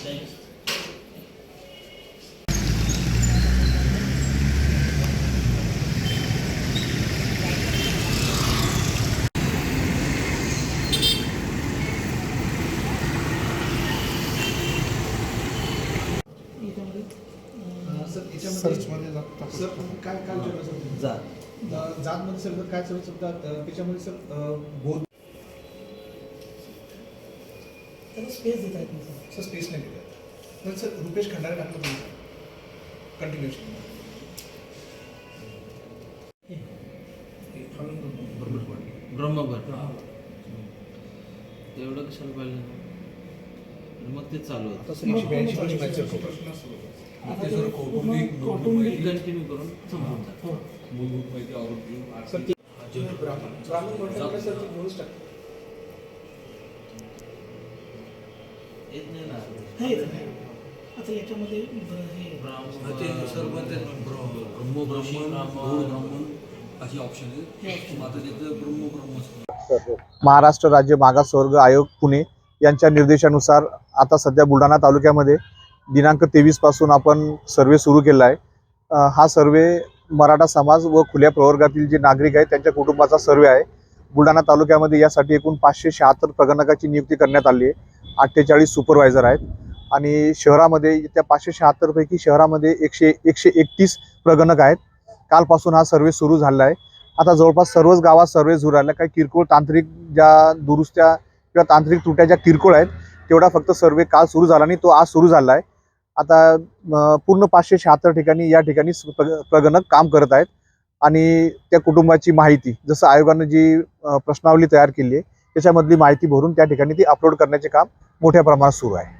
Sir search याच्यामध्ये मध्ये जात सर काय काय जात जातमध्ये सर काय सर समजा त्याच्यामध्ये सर बोध त्याला स्पेस देता येत नाही सर स्पेस नाही दिलं तर सर रुपेश खंडारे टाकलं पाहिजे कंटिन्युएशन ब्रह्मभट एवढं कशाला पाहिजे ना? आणि मग ते चालू होतं कंटिन्यू करून हो. मूलभूत माहिती सर ते ब्राह्मण ब्राह्मण म्हटल्यामुळे सर ते दोनच येत नाही ना नाही येत. नाही. आता याच्यामध्ये ब- हे ब्राह्मण- ते सर्व ते ब्रह्म ब्राह्मण गौड ब्राह्मण अशी ऑप्शन आहे मग आता तिथं ब्रह्म ब्रह्म महाराष्ट्र राज्य मागासवर्ग आयोग पुणे यांच्या निर्देशानुसार आता सध्या बुलढाणा तालुक्यामध्ये दिनांक तेवीसपासून आपण सर्वे सुरू केला आहे. अ, हा सर्वे मराठा समाज व खुल्या प्रवर्गातील जे नागरिक आहेत त्यांच्या कुटुंबाचा सर्वे आहे. बुलढाणा तालुक्यामध्ये यासाठी एकूण पाचशे शहात्तर प्रगणकाची नियुक्ती करण्यात आली आहे. अठ्ठेचाळीस सुपरवायझर आहेत. आणि शहरामध्ये त्या पाचशे शहात्तरपैकी शहरामध्ये एकशे एकशे एकतीस प्रगणक आहेत. कालपासून हा सर्वे सुरू झाला आहे आता जवळपास सर्वच गावात सर्वे सुरू राहिला काही किरकोळ तांत्रिक ज्या दुरुस्त्या किंवा तांत्रिक त्रुट्या ज्या किरकोळ आहेत तेवढा फक्त सर्वे काल सुरू झाला आणि तो आज सुरू झाला आहे आता पूर्ण पाचशे शहात्तर ठिकाणी या ठिकाणी प्रगणक काम करत आहेत. आणि त्या कुटुंबाची माहिती जसं आयोगानं जी प्रश्नावली तयार केली आहे त्याच्यामधली माहिती भरून त्या ठिकाणी ती अपलोड करण्याचे काम मोठ्या प्रमाणात सुरू आहे.